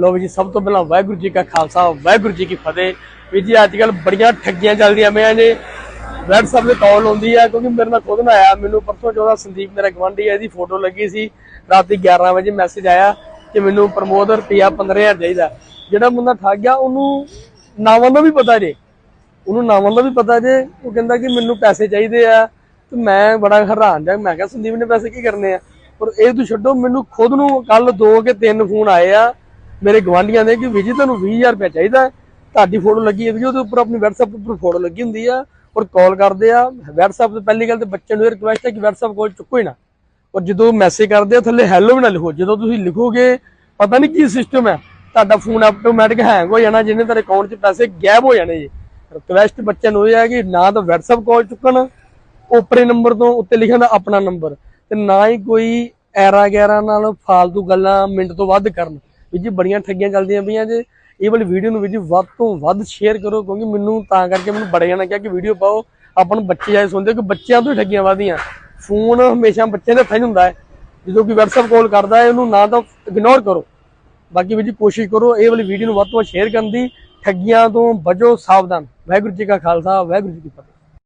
ਲੋ ਵੀ ਜੀ, ਸਭ ਤੋਂ ਪਹਿਲਾਂ ਵਾਹਿਗੁਰੂ ਜੀ ਕਾ ਖਾਲਸਾ, ਵਾਹਿਗੁਰੂ ਜੀ ਕੀ ਫਤਿਹ। ਵੀ ਜੀ ਅੱਜ ਕੱਲ ਬੜੀਆਂ ਠੱਗੀਆਂ ਚੱਲਦੀਆਂ ਪਈਆਂ ਨੇ। WhatsApp ਤੇ ਕਾਲ ਆਉਂਦੀ ਆ, ਕਿਉਂਕਿ ਮੇਰੇ ਨਾਲ ਖੁਦ ਨਾ ਆਇਆ ਮੈਨੂੰ ਪਰਸੋਂ ਚੌਥਾ ਸੰਦੀਪ ਮੇਰਾ ਗਵਾਂਢੀ ਹੈ ਇਹਦੀ ਫੋਟੋ ਲੱਗੀ ਸੀ। ਰਾਤੀ 11 ਵਜੇ ਮੈਸੇਜ ਆਇਆ ਕਿ ਮੈਨੂੰ ਪ੍ਰਮੋਦ ਰੁਪਿਆ 15000 ਚਾਹੀਦਾ। ਜਿਹੜਾ ਮੁੰਡਾ ਠੱਗ ਗਿਆ, ਉਹਨੂੰ ਨਾਵਾਂ ਦਾ ਵੀ ਪਤਾ ਜੇ। ਉਹਨੂੰ ਨਾਵਾਂ ਦਾ ਵੀ ਪਤਾ ਜੇ। ਉਹ ਕਹਿੰਦਾ ਕਿ ਮੈਨੂੰ ਪੈਸੇ ਚਾਹੀਦੇ ਆ। ਤੇ ਮੈਂ ਬੜਾ ਹੈਰਾਨ ਜਾ ਮੈਂ ਕਿਹਾ, ਸੰਦੀਪ ਨੇ ਪੈਸੇ ਕੀ ਕਰਨੇ ਆ? ਪਰ ਇਹ ਤੂੰ ਛੱਡੋ, ਮੈਨੂੰ ਖੁਦ ਨੂੰ ਕੱਲ ਦੋ ਕੇ ਤਿੰਨ ਫੋਨ ਆਏ ਆ। ਮੇਰੇ ਗਵਾਂਢੀਆਂ ਨੇ ਕਿ ਵਿਜੀ ਤੁਹਾਨੂੰ 20000 ਰੁਪਏ ਚਾਹੀਦਾ ਤੁਹਾਡੀ ਫੋਟੋ ਲੱਗੀ ਹੁੰਦੀ ਹੈ ਉਹਦੇ ਉੱਪਰ ਆਪਣੀ WhatsApp ਉੱਪਰ ਫੋਟੋ ਲੱਗੀ ਹੁੰਦੀ ਆ ਔਰ ਕਾਲ ਕਰਦੇ ਆ। WhatsApp ਤੇ ਪਹਿਲੀ ਗੱਲ ਤੇ ਬੱਚੇ ਨੂੰ ਰਿਕੁਐਸਟ ਹੈ ਕਿ WhatsApp ਕਾਲ ਚੁੱਕੋ ਹੀ ਨਾ। ਔਰ ਜਦੋਂ ਮੈਸੇਜ ਕਰਦੇ ਆ, ਥੱਲੇ ਹੈਲੋ ਵੀ ਨਾ ਲਿਖੋ। ਜਦੋਂ ਤੁਸੀਂ ਲਿਖੋਗੇ, ਪਤਾ ਨਹੀਂ ਕੀ ਸਿਸਟਮ ਹੈ। ਤੁਹਾਡਾ ਫੋਨ ਆਟੋਮੈਟਿਕ ਹੈਂਗ ਹੋ ਜਾਣਾ, ਜਿਹਨੇ ਤੁਹਾਡੇ ਅਕਾਊਂਟ 'ਚ ਪੈਸੇ ਗਾਇਬ ਹੋ ਜਾਣੇ ਜੀ। ਰਿਕੁਐਸਟ ਬੱਚਿਆਂ ਨੂੰ ਇਹ ਹੈ ਕਿ ਨਾ ਤਾਂ WhatsApp ਕਾਲ ਚੁੱਕਣ, ਉਪਰੇ ਨੰਬਰ ਤੋਂ ਉੱਤੇ ਲਿਖਿਆ ਦਾ ਆਪਣਾ ਨੰਬਰ ਤੇ ਨਾ ਹੀ ਕੋਈ ਐਰਾ ਗੈਰਾ ਨਾਲ ਫਾਲਤੂ ਗੱਲਾਂ ਮਿੰਟ ਤੋਂ ਵੱਧ ਕਰਨ। ਵੀ ਜੀ ਬੜੀਆਂ ਠੱਗੀਆਂ ਚੱਲਦੀਆਂ ਪਈਆਂ ਜੇ। ਇਹ ਵਾਲੀ ਵੀਡੀਓ ਨੂੰ ਵੀ ਜੀ ਵੱਧ ਤੋਂ ਵੱਧ ਸ਼ੇਅਰ ਕਰੋ, ਕਿਉਂਕਿ ਮੈਨੂੰ ਤਾਂ ਕਰਕੇ ਮੈਨੂੰ ਬੜੇ ਜਣਾ ਕਿਹਾ ਕਿ ਵੀਡੀਓ ਪਾਓ। ਆਪਾਂ ਨੂੰ ਬੱਚੇ ਆਏ ਸੁਣਦੇ ਕਿ ਬੱਚਿਆਂ ਤੋਂ ਹੀ ਠੱਗੀਆਂ ਵੱਧਦੀਆਂ। ਫੋਨ ਹਮੇਸ਼ਾ ਬੱਚਿਆਂ ਦੇ ਹੱਥਾਂ ਹੁੰਦਾ ਹੈ। ਜਦੋਂ ਕਿ WhatsApp ਕਾਲ ਕਰਦਾ ਹੈ, ਉਹਨੂੰ ਨਾ ਤਾਂ ਇਗਨੋਰ ਕਰੋ। ਬਾਕੀ ਵੀ ਜੀ ਕੋਸ਼ਿਸ਼ ਕਰੋ, ਇਹ ਵਾਲੀ ਵੀਡੀਓ ਨੂੰ ਵੱਧ ਤੋਂ ਵੱਧ ਸ਼ੇਅਰ ਕਰਨ ਦੀ। ਠੱਗੀਆਂ ਤੋਂ ਬਚੋ, ਸਾਵਧਾਨ। ਵਾਹਿਗੁਰੂ ਜੀ ਕਾ ਖਾਲਸਾ, ਵਾਹਿਗੁਰੂ ਜੀ ਕੀ ਫਤਿਹ।